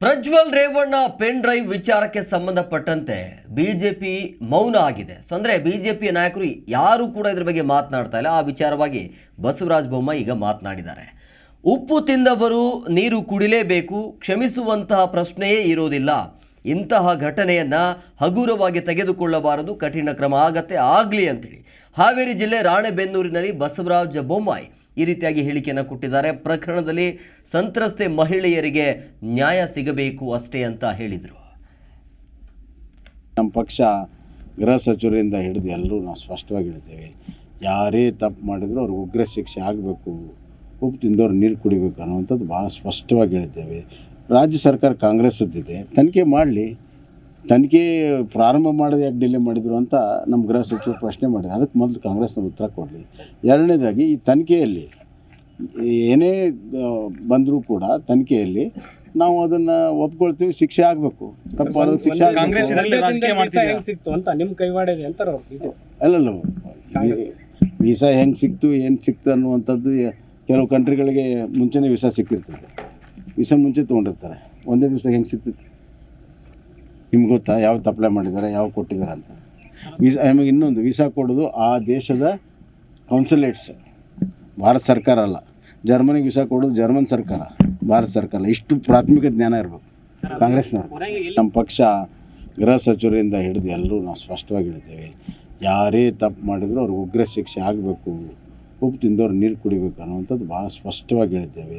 Prajwal Revanna pen drive ವಿಚಾರಕ್ಕೆ ಸಂಬಂಧಪಟ್ಟಂತೆ BJP ಮೌನ ಆಗಿದೆ. ಸೊ ಅಂದ್ರೆ ಬಿಜೆಪಿಯ ನಾಯಕರು ಯಾರು ಕೂಡ ಇದ್ರ ಬಗ್ಗೆ ಮಾತನಾಡ್ತಾ ಇಲ್ಲ. ಆ ವಿಚಾರವಾಗಿ ಬಸವರಾಜ ಬೊಮ್ಮಾಯಿ ಈಗ ಮಾತನಾಡಿದ್ದಾರೆ. ಉಪ್ಪು ತಿಂದವರು ನೀರು ಕುಡಿಲೇಬೇಕು, ಕ್ಷಮಿಸುವಂತಹ ಪ್ರಶ್ನೆಯೇ ಇರೋದಿಲ್ಲ. ಇಂತಹ ಘಟನೆಯನ್ನು ಹಗುರವಾಗಿ ತೆಗೆದುಕೊಳ್ಳಬಾರದು, ಕಠಿಣ ಕ್ರಮ ಆಗತ್ತೆ, ಆಗಲಿ ಅಂತೇಳಿ. ಹಾವೇರಿ ಜಿಲ್ಲೆ ರಾಣೆಬೆನ್ನೂರಿನಲ್ಲಿ ಬಸವರಾಜ ಬೊಮ್ಮಾಯಿ ಈ ರೀತಿಯಾಗಿ ಹೇಳಿಕೆಯನ್ನು ಕೊಟ್ಟಿದ್ದಾರೆ. ಪ್ರಕರಣದಲ್ಲಿ ಸಂತ್ರಸ್ತೆ ಮಹಿಳೆಯರಿಗೆ ನ್ಯಾಯ ಸಿಗಬೇಕು ಅಷ್ಟೇ ಅಂತ ಹೇಳಿದರು. ನಮ್ಮ ಪಕ್ಷ ಗೃಹ ಸಚಿವರಿಂದ ಹಿಡಿದು ಎಲ್ಲರೂ ನಾವು ಸ್ಪಷ್ಟವಾಗಿ ಹೇಳ್ತೇವೆ, ಯಾರೇ ತಪ್ಪು ಮಾಡಿದ್ರು ಅವ್ರಿಗೆ ಉಗ್ರ ಶಿಕ್ಷೆ ಆಗಬೇಕು, ಉಪ್ಪು ತಿಂದವ್ರು ನೀರು ಕುಡಿಬೇಕು ಅನ್ನುವಂಥದ್ದು ಭಾಳ ಸ್ಪಷ್ಟವಾಗಿ ಹೇಳಿದ್ದೇವೆ ರಾಜ್ಯ ಸರ್ಕಾರ ಕಾಂಗ್ರೆಸ್ಸದ್ದಿದೆ ತನಿಖೆ ಮಾಡಲಿ. ತನಿಖೆ ಪ್ರಾರಂಭ ಮಾಡೋದು ಯಾಕೆ ಡಿಲೇ ಮಾಡಿದ್ರು ಅಂತ ನಮ್ಮ ಗೃಹ ಸಚಿವರು ಪ್ರಶ್ನೆ ಮಾಡಿದ್ರು. ಅದಕ್ಕೆ ಮೊದಲು ಕಾಂಗ್ರೆಸ್ನ ಉತ್ತರ ಕೊಡಲಿ. ಎರಡನೇದಾಗಿ ಈ ತನಿಖೆಯಲ್ಲಿ ಏನೇ ಬಂದರೂ ಕೂಡ ತನಿಖೆಯಲ್ಲಿ ನಾವು ಅದನ್ನು ಒಪ್ಕೊಳ್ತೀವಿ ಶಿಕ್ಷೆ ಆಗಬೇಕು. ತಪ್ಪು ಮಾಡೋದಕ್ಕೆ ಶಿಕ್ಷೆ ಆಗ್ಬೇಕು. ಕಾಂಗ್ರೆಸ್ ಇದರಲ್ಲಿ ರಾಜಕೀಯ ವೀಸಾ ಸಿಕ್ತು ಅಂತ ನಿಮ್ಮ ಕೈವಾಡ ಇದು. ಅಲ್ಲಲ್ಲ ವೀಸಾ ಹೆಂಗೆ ಸಿಕ್ತು ಏನು ಸಿಕ್ತು ಅನ್ನುವಂಥದ್ದು ಕೆಲವು ಕಂಟ್ರಿಗಳಿಗೆ ಮುಂಚೆನೇ ವೀಸಾ ಸಿಕ್ಕಿರ್ತದೆ. ವೀಸಾ ಮುಂಚೆ ತೊಗೊಂಡಿರ್ತಾರೆ. ಒಂದೇ ದಿವಸ ಹೆಂಗೆ ಸಿಗ್ತೈತಿ? ನಿಮ್ಗೆ ಗೊತ್ತಾ? ಯಾವ ಅಪ್ಲೈ ಮಾಡಿದ್ದಾರೆ ಯಾವ ಕೊಟ್ಟಿದ್ದಾರೆ ಅಂತ. ವೀಸಾ ಆಮೇಲೆ ಇನ್ನೊಂದು, ವೀಸಾ ಕೊಡೋದು ಆ ದೇಶದ ಕೌನ್ಸುಲೇಟ್ಸ್ ಭಾರತ ಸರ್ಕಾರ ಅಲ್ಲ. ಜರ್ಮನಿಗೆ ವೀಸಾ ಕೊಡೋದು ಜರ್ಮನ್ ಸರ್ಕಾರ. ಭಾರತ ಸರ್ಕಾರ. ಇಷ್ಟು ಪ್ರಾಥಮಿಕ ಜ್ಞಾನ ಇರಬೇಕು. ಕಾಂಗ್ರೆಸ್ನವ್ರು. ನಮ್ಮ ಪಕ್ಷ ಗೃಹ ಸಚಿವರಿಂದ ಹಿಡಿದು ಎಲ್ಲರೂ ನಾವು ಸ್ಪಷ್ಟವಾಗಿ ಹೇಳ್ತೇವೆ, ಯಾರೇ ತಪ್ಪು ಮಾಡಿದ್ರು ಅವ್ರಿಗೆ ಉಗ್ರ ಶಿಕ್ಷೆ ಆಗಬೇಕು. ಉಪ್ಪು ತಿಂದವ್ರು ನೀರು ಕುಡಿಬೇಕು ಅನ್ನುವಂಥದ್ದು ಭಾಳ ಸ್ಪಷ್ಟವಾಗಿ ಹೇಳಿದ್ದೇವೆ